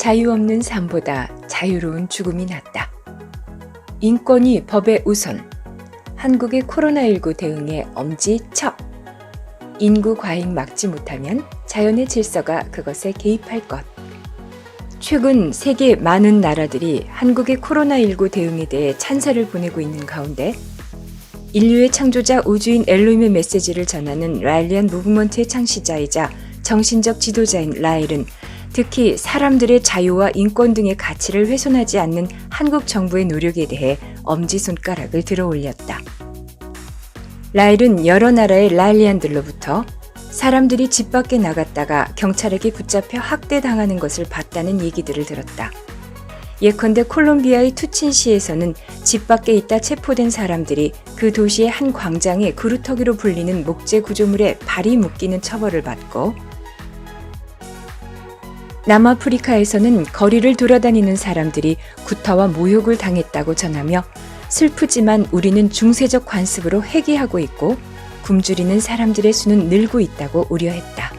자유 없는 삶보다 자유로운 죽음이 낫다. 인권이 법의 우선. 한국의 코로나19 대응에 엄지척. 인구 과잉 막지 못하면 자연의 질서가 그것에 개입할 것. 최근 세계 많은 나라들이 한국의 코로나19 대응에 대해 찬사를 보내고 있는 가운데 인류의 창조자 우주인 엘로힘의 메시지를 전하는 라일리안 무브먼트의 창시자이자 정신적 지도자인 라일은 특히 사람들의 자유와 인권 등의 가치를 훼손하지 않는 한국 정부의 노력에 대해 엄지손가락을 들어 올렸다. 라일은 여러 나라의 라일리안들로부터 사람들이 집 밖에 나갔다가 경찰에게 붙잡혀 학대당하는 것을 봤다는 얘기들을 들었다. 예컨대 콜롬비아의 투친시에서는 집 밖에 있다 체포된 사람들이 그 도시의 한 광장에 그루터기로 불리는 목재 구조물에 발이 묶이는 처벌을 받고 남아프리카에서는 거리를 돌아다니는 사람들이 구타와 모욕을 당했다고 전하며 슬프지만 우리는 중세적 관습으로 회귀하고 있고 굶주리는 사람들의 수는 늘고 있다고 우려했다.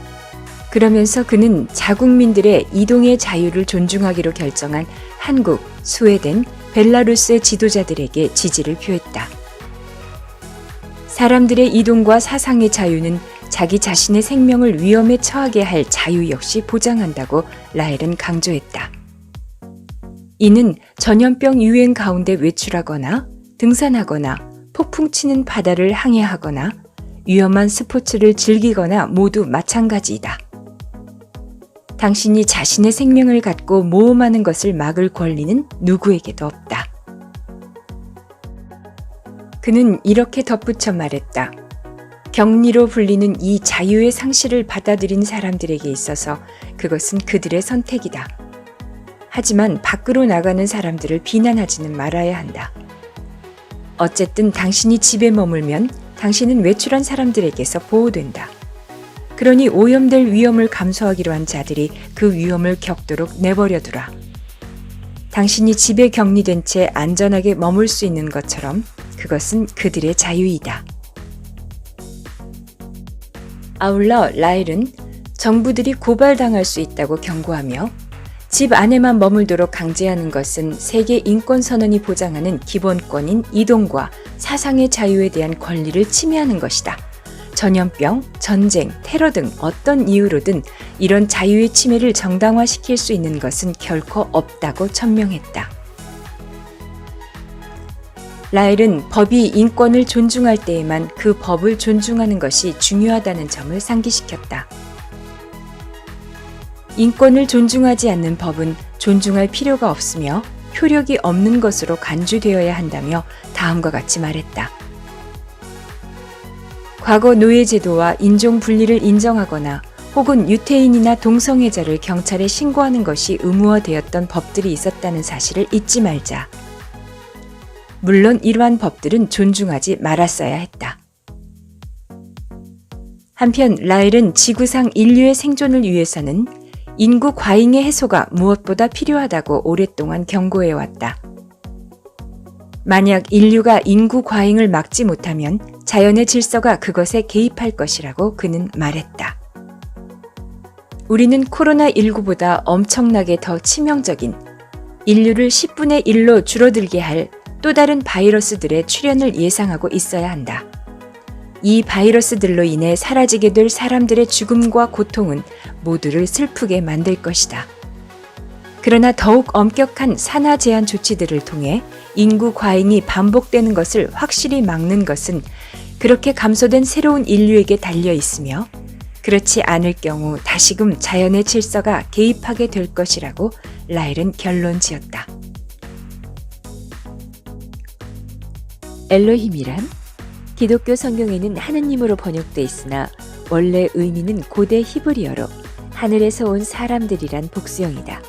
그러면서 그는 자국민들의 이동의 자유를 존중하기로 결정한 한국, 스웨덴, 벨라루스의 지도자들에게 지지를 표했다. 사람들의 이동과 사상의 자유는 자기 자신의 생명을 위험에 처하게 할 자유 역시 보장한다고 라헬은 강조했다. 이는 전염병 유행 가운데 외출하거나 등산하거나 폭풍 치는 바다를 항해하거나 위험한 스포츠를 즐기거나 모두 마찬가지이다. 당신이 자신의 생명을 갖고 모험하는 것을 막을 권리는 누구에게도 없다. 그는 이렇게 덧붙여 말했다. 격리로 불리는 이 자유의 상실을 받아들인 사람들에게 있어서 그것은 그들의 선택이다. 하지만 밖으로 나가는 사람들을 비난하지는 말아야 한다. 어쨌든 당신이 집에 머물면 당신은 외출한 사람들에게서 보호된다. 그러니 오염될 위험을 감수하기로 한 자들이 그 위험을 겪도록 내버려두라. 당신이 집에 격리된 채 안전하게 머물 수 있는 것처럼 그것은 그들의 자유이다. 아울러 라일은 정부들이 고발당할 수 있다고 경고하며 집 안에만 머물도록 강제하는 것은 세계 인권 선언이 보장하는 기본권인 이동과 사상의 자유에 대한 권리를 침해하는 것이다. 전염병, 전쟁, 테러 등 어떤 이유로든 이런 자유의 침해를 정당화시킬 수 있는 것은 결코 없다고 천명했다. 라일은 법이 인권을 존중할 때에만 그 법을 존중하는 것이 중요하다는 점을 상기시켰다. 인권을 존중하지 않는 법은 존중할 필요가 없으며 효력이 없는 것으로 간주되어야 한다며 다음과 같이 말했다. 과거 노예제도와 인종 분리를 인정하거나 혹은 유태인이나 동성애자를 경찰에 신고하는 것이 의무화되었던 법들이 있었다는 사실을 잊지 말자. 물론 이러한 법들은 존중하지 말았어야 했다. 한편 라일은 지구상 인류의 생존을 위해서는 인구 과잉의 해소가 무엇보다 필요하다고 오랫동안 경고해 왔다. 만약 인류가 인구 과잉을 막지 못하면 자연의 질서가 그것에 개입할 것이라고 그는 말했다. 우리는 코로나19보다 엄청나게 더 치명적인 인류를 10분의 1로 줄어들게 할 또 다른 바이러스들의 출현을 예상하고 있어야 한다. 이 바이러스들로 인해 사라지게 될 사람들의 죽음과 고통은 모두를 슬프게 만들 것이다. 그러나 더욱 엄격한 산화 제한 조치들을 통해 인구 과잉이 반복되는 것을 확실히 막는 것은 그렇게 감소된 새로운 인류에게 달려 있으며 그렇지 않을 경우 다시금 자연의 질서가 개입하게 될 것이라고 라일은 결론 지었다. 엘로힘이란 기독교 성경에는 하느님으로 번역돼 있으나 원래 의미는 고대 히브리어로 하늘에서 온 사람들이란 복수형이다.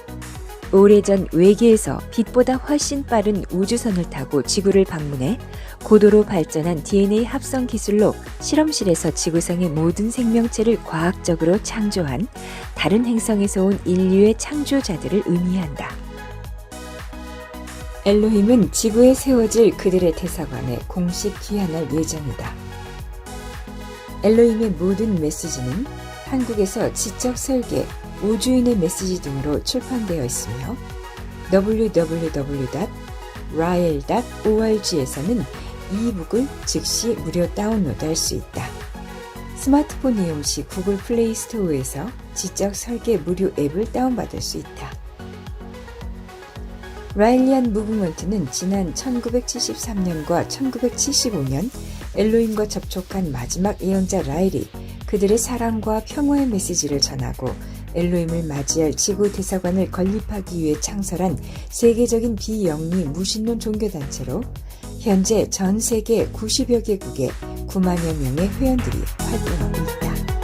오래전 외계에서 빛보다 훨씬 빠른 우주선을 타고 지구를 방문해 고도로 발전한 DNA 합성 기술로 실험실에서 지구상의 모든 생명체를 과학적으로 창조한 다른 행성에서 온 인류의 창조자들을 의미한다. 엘로힘은 지구에 세워질 그들의 대사관에 공식 귀환할 예정이다. 엘로힘의 모든 메시지는 한국에서 지적 설계, 우주인의 메시지 등으로 출판되어 있으며 www.rael.org에서는 이북을 즉시 무료 다운로드할 수 있다. 스마트폰 이용 시 구글 플레이 스토어에서 지적 설계 무료 앱을 다운받을 수 있다. 라일리안 무브먼트는 지난 1973년과 1975년 엘로힘과 접촉한 마지막 예언자 라일이 그들의 사랑과 평화의 메시지를 전하고 엘로힘을 맞이할 지구 대사관을 건립하기 위해 창설한 세계적인 비영리 무신론 종교단체로 현재 전 세계 90여 개국에 9만여 명의 회원들이 활동하고 있다.